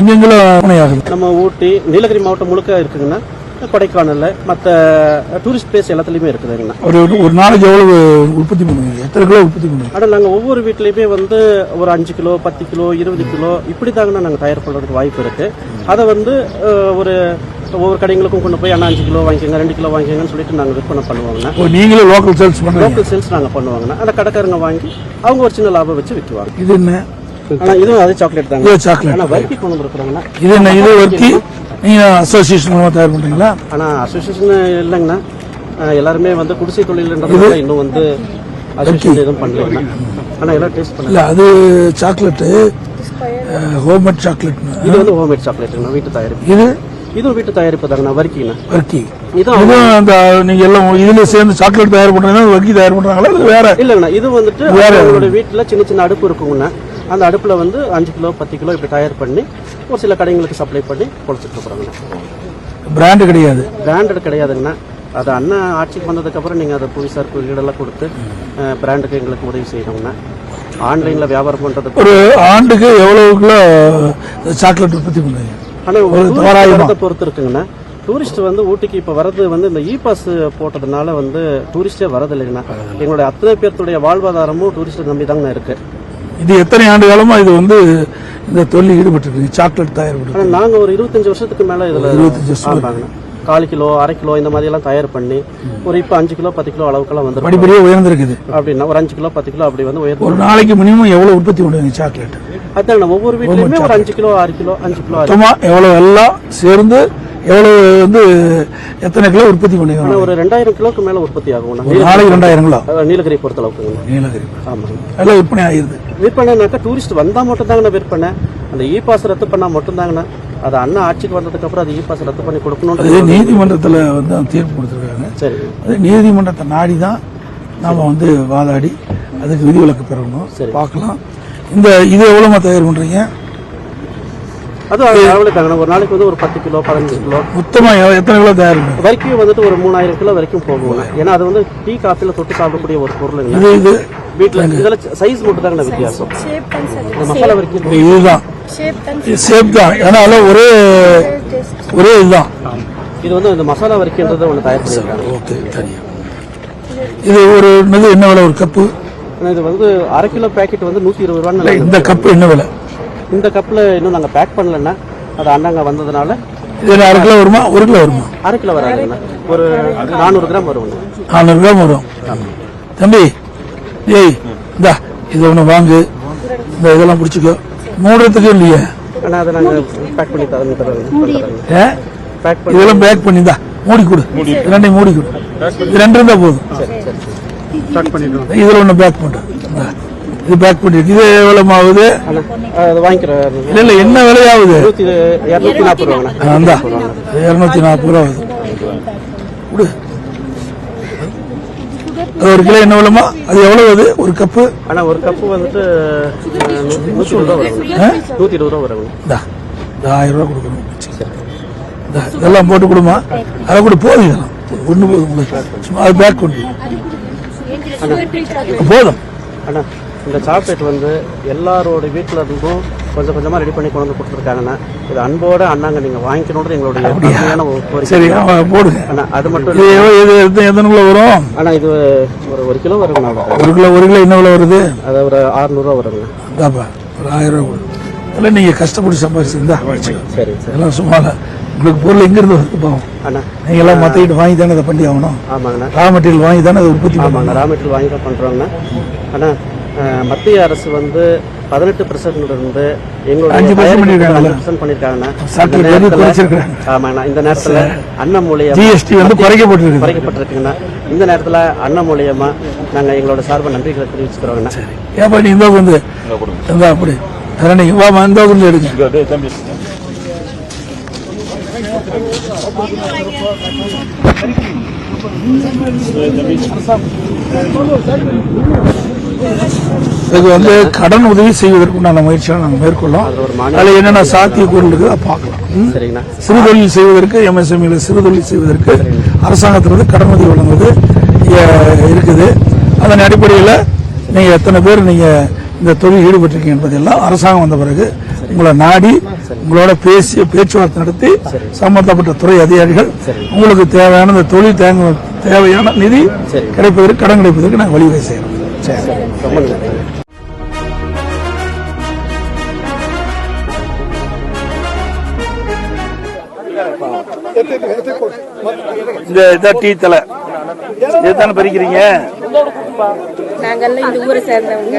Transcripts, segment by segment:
எங்கெங்கெல்லாம் நம்ம ஊட்டி நீலகிரி மாவட்டம் முழுக்க இருக்குங்கண்ணா கொடைக்கானல்ல மற்ற டூரிஸ்ட் பிளேஸ் எல்லாத்துலேயுமே இருக்குதுங்கண்ணா. ஒரு ஒரு நாளைக்கு எவ்வளவு உற்பத்தி பண்ணுவீங்க? எத்தனை கிலோ உற்பத்தி பண்ணுவீங்க? ஆனால் நாங்கள் ஒவ்வொரு வீட்லேயுமே வந்து ஒரு அஞ்சு கிலோ பத்து கிலோ இருபது கிலோ இப்படி தாங்கண்ணா நாங்கள் தயார் பண்ணுறதுக்கு வாய்ப்பு இருக்கு. அதை வந்து ஒரு ஒவ்வொரு கடைங்களுக்கும் கொண்டு போய் அண்ணா அஞ்சு கிலோ வாங்கிக்கோங்க ரெண்டு கிலோ வாங்கிக்கோங்கன்னு சொல்லிட்டு நாங்கள் விற்பனை பண்ணுவாங்கண்ணா. இப்போ நீங்களே லோக்கல் சேல்ஸ் லோக்கல் சேல்ஸ் நாங்கள் பண்ணுவாங்கண்ணா. அந்த கடைக்காரங்க வாங்கி அவங்க ஒரு சின்ன லாபம் வச்சு விற்குவாங்க இது என்ன? ஆனால் இதுவும் அதே சாக்லேட் தாங்க. இது சாக்லேட் ஆனால் வறுக்கி கொண்டு வந்துருக்குறாங்கண்ணா இது என்ன இது வர்க்கி? அசோசியேஷன் தயார் பண்றீங்களா? ஆனால் அசோசியேஷன் இல்லைங்கண்ணா. எல்லாருமே வந்து குடிசை தொழில்ன்றதுனால இன்னும் வந்து அசோசியேஷன் எதுவும் பண்ணலைங்கண்ணா. ஆனால் எல்லாம் டேஸ்ட் பண்ணல இல்ல அது சாக்லேட்டு ஹோம்மேட் சாக்லேட் இது வந்து ஹோம்மேட் சாக்லேட்டுங்கண்ணா வீட்டு தயாரிப்பு. இது? இதுவும் வீட்டு தயாரிப்பு தாங்கண்ணா வறுக்கிங்கண்ணா வர்க்கி. இதுவும் அந்த நீங்க எல்லாம் இதுல சேர்ந்து சாக்லேட் தயார் பண்றீங்கன்னா வர்க்கி தயார் பண்றாங்களா வேற? இல்லைங்கண்ணா இது வந்துட்டு அவங்களோட வீட்டில் சின்ன சின்ன அடுப்பு இருக்குங்கண்ணா. அந்த அடுப்பில் வந்து அஞ்சு கிலோ பத்து கிலோ இப்படி தயார் பண்ணி ஒரு சில கடைங்களுக்கு சப்ளை பண்ணி கொடுத்துட்டு இருக்கிறாங்கண்ணா பிராண்டு கிடையாது. பிராண்டட் கிடையாதுங்கண்ணா. அது அண்ணன் ஆட்சிக்கு வந்ததுக்கப்புறம் நீங்கள் அதை புவிசார் குறியீடெல்லாம் கொடுத்து பிராண்டுக்கு எங்களுக்கு உதவி செய்யணுங்கண்ணா. ஆன்லைனில் வியாபாரம் பண்ணுறதுக்கு ஒரு ஆண்டுக்கு எவ்வளவு கிலோ சாக்லேட் உற்பத்தி பண்ணுவீங்க? ஆனால் பொறுத்து இருக்குங்கண்ணா. டூரிஸ்ட் வந்து ஊட்டிக்கு இப்போ வரது வந்து இந்த இ பாஸ் போட்டதுனால வந்து டூரிஸ்டே வரது இல்லைங்கண்ணா எங்களுடைய அத்தனை பேர்த்துடைய வாழ்வாதாரமும் டூரிஸ்ட்டை நம்பி தாங்கண்ணா இருக்கு. இது எத்தனை ஆண்டு காலமா இது வந்து இந்த தொழில் ஈடுபட்டு இருக்கு சாக்லேட் தயார் ஆனால் நாங்கள் ஒரு இருபத்தஞ்சு வருஷத்துக்கு மேலே இதில் இருபத்தஞ்சு வருஷம் கால் கிலோ அரை கிலோ இந்த மாதிரி எல்லாம் தயார் பண்ணி ஒரு இப்போ அஞ்சு கிலோ பத்து கிலோ அளவுக்கெல்லாம் வந்துடும் படிப்படியே உயர்ந்திருக்குது. அப்படின்னா ஒரு அஞ்சு கிலோ பத்து கிலோ அப்படி வந்து உயர்ந்து ஒரு நாளைக்கு மினிமம் எவ்வளவு உற்பத்தி பண்ணுவீங்க சாக்லேட் அதான் ஒவ்வொரு வீட்லயுமே ஒரு அஞ்சு கிலோ ஆறு கிலோ அஞ்சு கிலோ. எவ்வளவு எல்லாம் சேர்ந்து எவ்வளவு வந்து எத்தனை கிலோ உற்பத்தி பண்ணுவீங்க. ஒரு ரெண்டாயிரம் கிலோக்கு மேல உற்பத்தி ஒரு நாளைக்கு ரெண்டாயிரம் கிலோ? நீலகிரி பொறுத்த அளவுக்குங்கண்ணா நீலகிரி. ஆமாங்க எல்லாம் விற்பனை ஆகிருது விற்பனைனாக்கா டூரிஸ்ட் வந்தா மட்டும் தாங்கண்ணா விற்பனை. அந்த இ பாஸ் ரத்து பண்ணா மட்டும் தாங்கண்ணா அது அண்ணா ஆட்சிக்கு வந்ததுக்கு அப்புறம் அது இ பாஸ் ரத்து பண்ணி கொடுக்கணும் நீதிமன்றத்தில் வந்து தீர்ப்பு கொடுத்துருக்காங்க. சரி. அது நீதிமன்றத்தை நாடி தான் நாம வந்து வாதாடி அதுக்கு விதிவிலக்கு பெறணும். பார்க்கலாம். இந்த இது எவ்வளோமா தயார் பண்றீங்க? அது அளவுல ஒரு நாளைக்கு வந்து ஒரு பத்து கிலோ பதினஞ்சு கிலோ. மொத்தமா எவ்- எத்தனை கிலோ தயார் பண்ணுங்க வரைக்கும் வந்துட்டு ஒரு மூணாயிரம் கிலோ வரைக்கும் போகுங்கண்ணா ஏன்னா அது வந்து டீ காஃபில தொட்டு சாப்பிடக்கூடிய ஒரு பொருளுங்க. இது இது. வீட்டுல இதுல சைஸ் மட்டும் தாங்கண்ணா வித்தியாசம். இந்த மசாலா வரைக்கும். இதுதான். சேப் தான். ஏன்னா ஒரே ஒரே இதுதான். இது வந்து இந்த மசாலா வரைக்கும்ன்றதை ஒன்று தயார் பண்ணியிருக்காங்க ஓகே இது ஒரு இது என்ன விலை ஒரு கப்பு இது வந்து அரை கிலோ பேக்கெட் வந்து நூற்றி இருபது ரூபான்னு இந்த கப்பு என்ன விலை? இந்த கப்பில் இன்னும் நாங்கள் பேக் பண்ணலன்னா அது அண்ணாங்க வந்ததுனால இது அரை கிலோ வருமா? ஒரு கிலோ வருமா? அரை கிலோ வராதுங்கண்ணா ஒரு நானூறு கிராம் வருங்கண்ணா நானூறு கிராம் வரும். தம்பி ஏய் இந்தா இது ஒன்று வாங்கு. இந்த இதெல்லாம் பிடிச்சிக்கோ. மூடுறதுக்கு இல்லையே. ஆனால் அதை நாங்கள் பேக் பண்ணி தரோம் தரோம் ஏ? பேக் பண்ணி இதெல்லாம் பேக் பண்ணி இந்தா மூடி கொடு. ரெண்டையும் மூடி கொடு. இது ரெண்டு இருந்தா போதும். இதுல ஒன்று பேக் பண்ணு இந்தா. இது பேக் பண்ணிருக்கு இது எவ்வளவு ஆகுது இல்ல இல்ல என்ன விலையாகுது? இரநூத்தி நாற்பது ரூபா. ஆகுது அது ஒரு கிலோ என்ன விலைமா? அது எவ்வளவு அது? ஒரு கப்பு? ஆனால் ஒரு கப்பு வந்துட்டு நூற்றி இருபது ரூபா இருபது ரூபா வருங்க இந்தா. ஆயிரம் ரூபா கொடுக்கணும். இதெல்லாம் போட்டு கொடுமா. அதை கூட போதும் ஒன்று போதும். அது பேக் பண்ணி போதும். அண்ணா இந்த சாக்லேட் வந்து எல்லாரோட வீட்டில் இருந்தும் கொஞ்சம் கொஞ்சமாக ரெடி பண்ணி கொண்டு வந்து கொடுத்துருக்காங்கண்ணா. இது அன்போட அண்ணாங்க நீங்கள் வாங்கிக்கணுன்றது எங்களுடைய உண்மையான ஒரு சரி போடுங்க. அண்ணா அது மட்டும் இது இது எத்தனை கிலோ வரும்? அண்ணா இது ஒரு ஒரு கிலோ வருங்கண்ணா. ஒரு கிலோ ஒரு கிலோ என்ன விலை வருது? அது ஒரு அறுநூறுவா வருங்க இந்தாப்பா ஒரு ஆயிரம் ரூபா. அதெல்லாம் நீங்க கஷ்டப்பட்டு சம்பாதிச்சு இந்தா வச்சுக்கோ. சரி சரி. இதெல்லாம் சும்மா. உங்களுக்கு பொருள் எங்கிருந்து வருது பாவம்? அண்ணா. நீங்க எல்லாம் மத்திக்கிட்டு வாங்கி தானே அதை பண்ணி ஆகணும்? ஆமாங்கண்ணா. ரா மெட்டீரியல் வாங்கி தானே அதை உற்பத்தி ஆமாங்க ரா மெட்டீரியல் வாங்கி தான் பண்ணுறோங்கண்ணா அண்ணா மத்திய அரசு வந்து பதினெட்டு பர்சன்ட் இருந்து எங்களுடைய 5% பண்ணிருக்காங்கல்ல? அஞ்சு பர்சன்ட் பண்ணியிருக்காங்கண்ணா ஆமாண்ணா இந்த நேரத்தில் அண்ணன் மூலியம் ஜிஎஸ்டி வந்து குறைக்கப்பட்டிருக்கு குறைக்கப்பட்டிருக்குங்கண்ணா. இந்த நேரத்தில் அண்ணன் மூலியமா நாங்கள் எங்களோட சார்பை நன்றிகளை தெரிவிச்சுக்கிறோங்கண்ணா. ஏப்பா நீ இந்த வந்து அப்படி. நீங்க. வாமா இந்த வந்து எடுங்க. இது வந்து கடன் உதவி செய்வதற்குண்டான முயற்சிகளை நாங்கள் மேற்கொள்ளோம் அதில் என்னென்ன சாத்தியக்கூறு இருக்குது பார்க்கலாம். ம்? சரிங்கண்ணா. சிறு தொழில் செய்வதற்கு எம்எஸ்எம்இல சிறு தொழில் செய்வதற்கு அரசாங்கத்திலிருந்து கடன் உதவி வழங்குவது இருக்குது. அதன் அடிப்படையில் நீங்கள் எத்தனை பேர் நீங்கள் இந்த தொழில் ஈடுபட்டிருக்கீங்க என்பதெல்லாம் அரசாங்கம் வந்த பிறகு உங்களை நாடி உங்களோட பேசி பேச்சுவார்த்தை நடத்தி சம்பந்தப்பட்ட துறை அதிகாரிகள் உங்களுக்கு தேவையான இந்த தொழில் தேங்க தேவையான நிதி கிடைப்பதற்கு கடன் கிடைப்பதற்கு நாங்கள் வழிவகை செய்யறோம் ரொம்ப நன்றி இந்த இதான் டீ தலை. இதுதானே பறிக்கிறீங்க? நாங்கெல்லாம் இந்த ஊரை சேர்ந்தவங்க.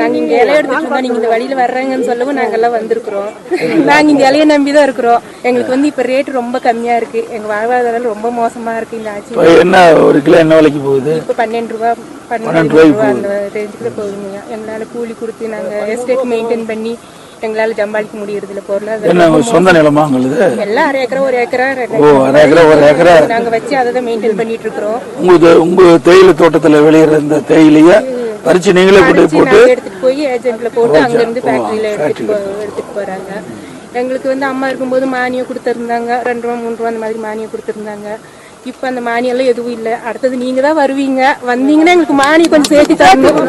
நாங்க இங்க இலைய எடுத்துட்டு நீங்க இந்த வழியில வர்றாங்கன்னு சொல்லவும் நாங்கெல்லாம் வந்திருக்கிறோம். நாங்க இந்த இலைய நம்பி தான் இருக்கிறோம். எங்களுக்கு வந்து இப்ப ரேட் ரொம்ப கம்மியா இருக்கு. எங்க வாழ்வாதாரம் ரொம்ப மோசமா இருக்கு. இந்த ஆட்சி என்ன ஒரு கிலோ என்ன விலைக்கு போகுது? இப்ப பன்னெண்டு ரூபா பன்னெண்டு ரூபா அந்த ரேஞ்சுக்குள்ள போகுதுங்க. எங்களால கூலி கொடுத்து நாங்க எஸ்டேட் மெயின்டைன் பண்ணி எங்களால சம்பாதிக்க முடியறது இல்ல பொருளாதாரம் என்ன உங்க சொந்த நிலமா உங்களுது? எல்லாம் அரை ஏக்கரா ஒரு ஏக்கரா ரெண்டு ஓ அரை ஏக்கரா ஒரு ஏக்கரா. நாங்க வச்சு அதை தான் மெயின்டைன் பண்ணிட்டு இருக்கிறோம். உங்க உங்க தேயிலை தோட்டத்துல விளையிற இந்த தேயிலைய பறிச்சு நீங்களே கொண்டு போட்டு எடுத்துட்டு போய் ஏஜென்ட்ல போட்டு அங்க இருந்து ஃபேக்டரியில எடுத்துட்டு போ- எடுத்துட்டு போறாங்க. எங்களுக்கு வந்து அம்மா இருக்கும்போது மானியம் கொடுத்துருந்தாங்க. ரெண்டு ரூபா மூணு ரூபா அந்த மாதிரி மானியம் கொடுத்துருந்தாங்க. இப்ப அந்த மானியம் எல்லாம் எதுவும் இல்ல. அடுத்தது நீங்க தான் வருவீங்க. வந்தீங்கன்னா எங்களுக்கு மானியம் கொஞ்சம் சேர்த்து தரணும்.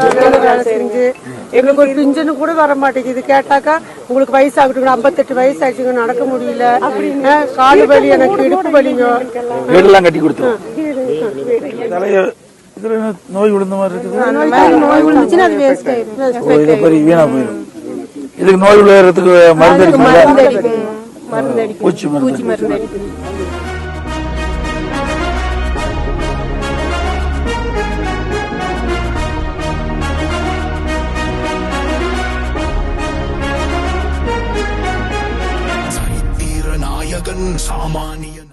வேலை செஞ்சு. எங்களுக்கு ஒரு பிஞ்சனு கூட வர மாட்டேங்குது கேட்டாக்கா உங்களுக்கு வயசாகட்டும் ஐம்பத்தெட்டு வயசு ஆச்சுங்க நடக்க முடியல. காலு வலி எனக்கு இடுப்பு வலிங்க. வீடெல்லாம் கட்டி என்ன நோய் விழுந்த மாதிரி இருக்குது? நோய் விழுந்துச்சுன்னா அது வேஸ்ட் ஆயிடும் வீணா போயிடும் இதுக்கு நோய் அடிக்கும் மருந்து அடிக்கும் பூச்சி மருந்து சாமானியன்